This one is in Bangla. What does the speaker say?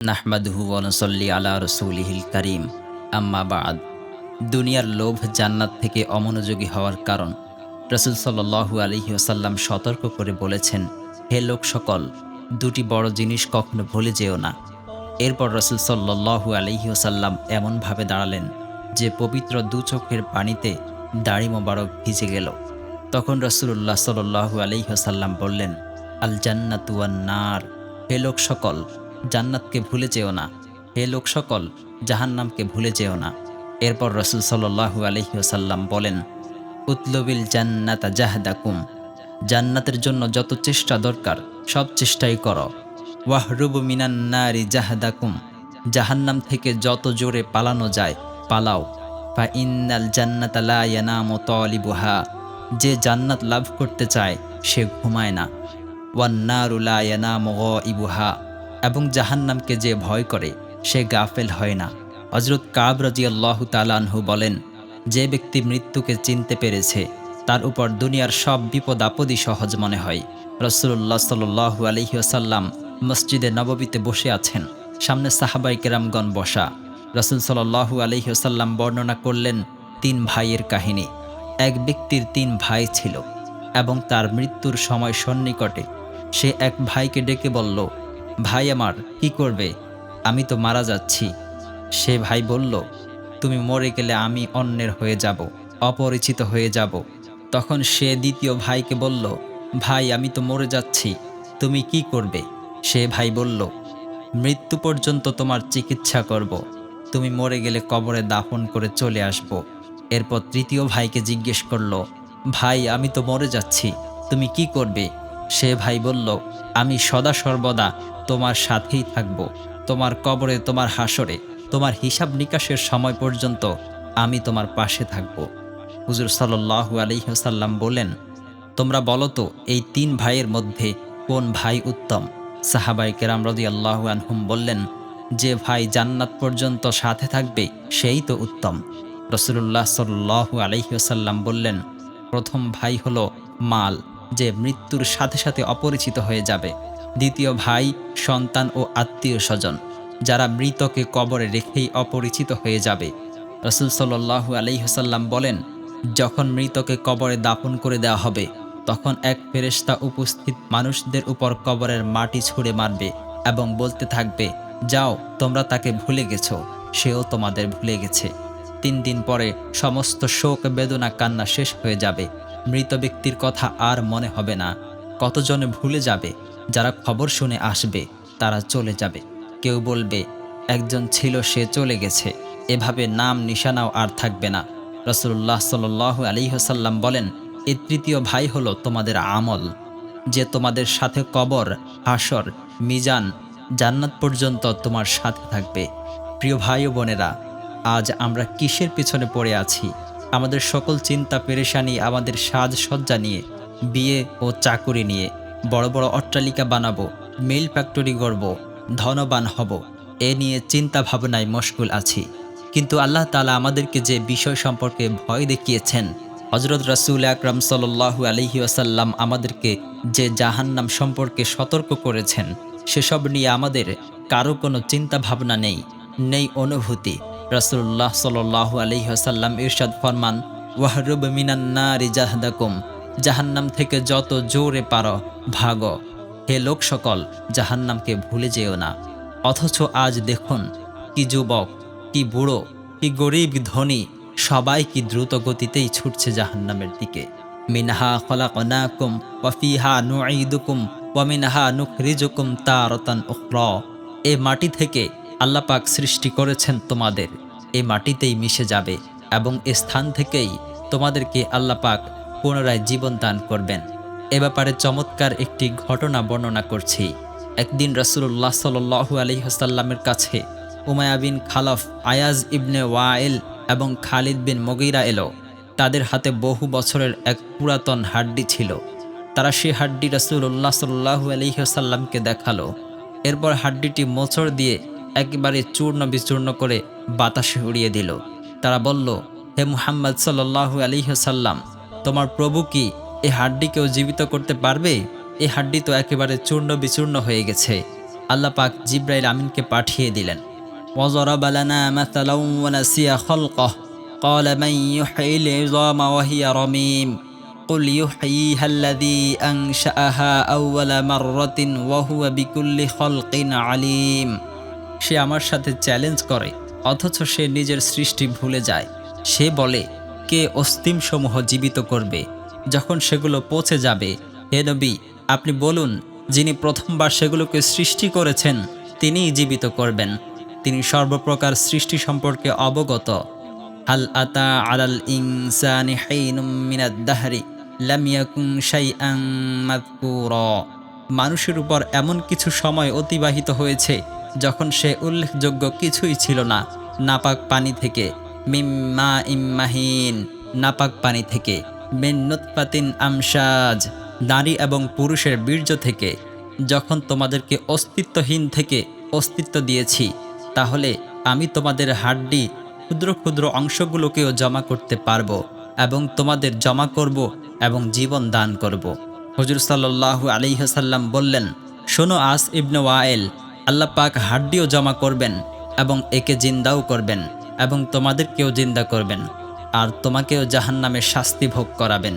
নাহমাদহু ওনসল্লি আলা রসুলিহিল করিম। আম্মা দুনিয়ার লোভ জান্নাত থেকে অমনোযোগী হওয়ার কারণ। রসুল সাল্লু আলহি ওসাল্লাম সতর্ক করে বলেছেন, হে লোক সকল, দুটি বড় জিনিস কখনো ভুলে যেও না। এরপর রসুল সাল্লু আলহি ওসাল্লাম এমনভাবে দাঁড়ালেন যে পবিত্র দু চোখের পানিতে দাড়ি মোবারক ভিজে গেল। তখন রসুল্লাহ সাল্লু আলহি ওসাল্লাম বললেন আল জান্নাতুয়ান নার হে লোক সকল জান্নাতকে ভুলে যেও না। হে লোক সকল, জাহান্নামকে ভুলে যেও না। এরপর রসুল সাল্লু আলহিউসাল্লাম বলেন, উতলবিল জান্নাতা জাহদাকুম। জান্নাতের জন্য যত চেষ্টা দরকার, সব চেষ্টাই করো। ওয়াহরুবু মিনান্নারি জাহাদাকুম। জাহান্নাম থেকে যত জোরে পালানো যায়, পালাও। ফা ইন্নাল জান্নাতা লা ইয়ানামু তালিবুহা। যে জান্নাত লাভ করতে চায়, সে ঘুমায় না। ওয়ান্নারুলা ইয়ানামু গাইবুহা এবং জাহান্নামকে যে ভয় করে, সে গাফেল হয় না। হজরত কাব রাজি আল্লাহ তালানহু বলেন, যে ব্যক্তি মৃত্যুকে চিনতে পেরেছে, তার উপর দুনিয়ার সব বিপদ আপদই সহজ মনে হয়। রসুল্লাহ সাল্লু আলহিউসাল্লাম মসজিদে নববীতে বসে আছেন, সামনে সাহাবাই কেরামগণ বসা। রসুল সাল্লু আলহিউসাল্লাম বর্ণনা করলেন, তিন ভাইয়ের কাহিনী। এক ব্যক্তির তিন ভাই ছিল এবং তার মৃত্যুর সময় সন্নিকটে সে এক ভাইকে ডেকে বলল ভাই আমার, কি করবে? আমি তো মারা যাচ্ছি। সে ভাই বলল, তুমি মরে গেলে আমি অন্যের হয়ে যাব, অপরিচিত হয়ে যাব। তখন সে দ্বিতীয় ভাইকে বলল, ভাই, আমি তো মরে যাচ্ছি, তুমি কি করবে? সে ভাই বলল, মৃত্যু পর্যন্ত তোমার চিকিৎসা করব, তুমি মরে গেলে কবরে দাফন করে চলে আসব। এরপর তৃতীয় ভাইকে জিজ্ঞেস করল, ভাই, আমি তো মরে যাচ্ছি, তুমি কি করবে? সে ভাই বলল আমি সদা সর্বদা তোমার সাথেই থাকব। তোমার কবরে, তোমার হাসরে, তোমার হিসাব নিকাশের সময় পর্যন্ত আমি তোমার পাশে থাকব। হুজুর সাল্লাহু আলহিহসাল্লাম বলেন, তোমরা বলো তো, এই তিন ভাইয়ের মধ্যে কোন ভাই উত্তম? সাহাবাই কেরাম রদি আল্লাহু আনহুম বললেন, যে ভাই জান্নাত পর্যন্ত সাথে থাকবে, সেই তো উত্তম। রসুল্লাহ সাল্লাহু আলহিহসাল্লাম বললেন, প্রথম ভাই হলো মাল। যে মৃত্যুর সাথে সাথে অপরিচিত হয়ে যাবে। দ্বিতীয় ভাই, সন্তান ও আত্মীয় স্বজন, যারা মৃতকে কবরে রেখেই অপরিচিত হয়ে যাবে। রসুল সাল্লু আলহিহসাল্লাম বলেন, যখন মৃতকে কবরে দাপন করে দেওয়া হবে, তখন এক ফেরেস্তা উপস্থিত মানুষদের উপর কবরের মাটি ছুঁড়ে মারবে এবং বলতে থাকবে, যাও, তোমরা তাকে ভুলে গেছো, সেও তোমাদের ভুলে গেছে। তিন দিন পরে সমস্ত শোক বেদনা কান্না শেষ হয়ে যাবে। মৃত ব্যক্তির কথা আর মনে হবে না। কতজনে ভুলে যাবে, যারা খবর শুনে আসবে, তারা চলে যাবে। কেউ বলবে, একজন ছিল, সে চলে গেছে। এভাবে নাম, নিশানাও আর থাকবে না। রসুল্লাহ সাল আলী হাসাল্লাম বলেন, এ তৃতীয় ভাই হলো তোমাদের আমল। যে তোমাদের সাথে কবর, হাসর, মিজান, জান্নাত পর্যন্ত তোমার সাথে থাকবে। প্রিয় ভাই বোনেরা, আজ আমরা কিসের পিছনে পড়ে আছি? আমাদের সকল চিন্তা পেরেশানি আমাদের সাজসজ্জা নিয়ে, বিয়ে ও চাকুরি নিয়ে, বড় বড় অট্টালিকা বানাবো, মিল ফ্যাক্টরি গড়ব, ধনবান হব, এ নিয়ে চিন্তা ভাবনায় মশগুল আছি। কিন্তু আল্লাহ তালা আমাদেরকে যে বিষয় সম্পর্কে ভয় দেখিয়েছেন হজরত রাসুল আকরাম সাল্লু আলহি আসাল্লাম আমাদেরকে যে জাহান্নাম সম্পর্কে সতর্ক করেছেন, সেসব নিয়ে আমাদের কারও কোনো চিন্তা ভাবনা নেই নেই অনুভূতি। রাসুল্লাহ সাল্লাহ আলহিহাসাল্লাম ইরশাদ ফরমান, ওয়াহরুব মিনান্নারি জাহদাকুম জাহান্নাম থেকে যত জোরে পারো, ভাগ। হে লোক সকল, জাহান্নামকে ভুলে যেও না। অথচ আজ দেখুন, কি যুবক, কি বুড়ো, কি গরিব ধনী, সবাই কি দ্রুত গতিতেই ছুটছে জাহান্নামের দিকে। মিনহা খলাকনাকুম ওয়াফিহা নুঈদুকুম ওয়ামিনহা নুখরিজুকুম তারতান উখরা এ মাটি থেকে আল্লাপাক সৃষ্টি করেছেন তোমাদের। এই মাটিতেই মিশে যাবে এবং এ স্থান থেকেই তোমাদেরকে আল্লাপাক পুনরায় জীবন দান করবেন। এ ব্যাপারে চমৎকার একটি ঘটনা বর্ণনা করছি। একদিন রসুল্লাহ সাল্লু আলহিহাসাল্লামের কাছে Umayya bin Khalaf, Ayaz ibn Wail এবং খালিদ বিন মগিরা এলো। তাদের হাতে বহু বছরের এক পুরাতন হাড্ডি ছিল। তারা সে হাড্ডি রসুল্লাহ সাল্লাহু আলহিহাসাল্লামকে দেখাল। এরপর হাড্ডিটি মোচড় দিয়ে একেবারে চূর্ণ বিচূর্ণ করে বাতাসে উড়িয়ে দিল তারা বলল হে মুহাম্মদ সাল্লাহু আলিহাসাল্লাম তোমার প্রভু কি এই হাড্ডিকেও জীবিত করতে পারবে এই হাড্ডি তো একেবারে চূর্ণ বিচূর্ণ হয়ে গেছে আল্লাহ পাক জিব্রাইল আমিনকে পাঠিয়ে দিলেন وضرب لنا مثلا ونسي خلقه قال من يحيي العظام وهي رميم قل يحييها الذي أنشأها أول مرة وهو بكل خلق عليم সে আমার সাথে চ্যালেঞ্জ করে, অথচ সে নিজের সৃষ্টি ভুলে যায়। সে বলে, কে অস্তিমসমূহ জীবিত করবে? যখন সেগুলো পচে যাবে, হে নবী, আপনি বলুন, যিনি প্রথমবার সেগুলোকে সৃষ্টি করেছেন, তিনিই জীবিত করবেন। তিনি সর্বপ্রকার সৃষ্টি সম্পর্কে অবগত। হাল আতা আলাল ইনসানি হাইনুম মিনাদ দাহরি, লাম ইয়াকুন শাইআন মাযকুরা। মানুষের উপর এমন কিছু সময় অতিবাহিত হয়েছে যখন সে উল্লেখযোগ্য কিছুই ছিল না, নাপাক পানি থেকে, মিম্মা ইম্মাহিন, নাপাক পানি থেকে মিন্নুৎপাতিন আমসাজ নারী এবং পুরুষের বীর্য থেকে, যখন তোমাদেরকে অস্তিত্বহীন থেকে অস্তিত্ব দিয়েছি, তাহলে আমি তোমাদের হাড্ডি, ক্ষুদ্র ক্ষুদ্র অংশগুলোকেও জমা করতে পারব এবং তোমাদের জমা করব এবং জীবন দান করব। হজুর সাল্লাহ আলিহাসাল্লাম বললেন, শোনো আস ইবনে ওয়াইল আল্লাহ পাক হাড্ডিও জমা করবেন এবং একে জিন্দাও করবেন এবং তোমাদেরকেও জিন্দা করবেন আর তোমাকেও জাহান্নামের শাস্তি ভোগ করাবেন।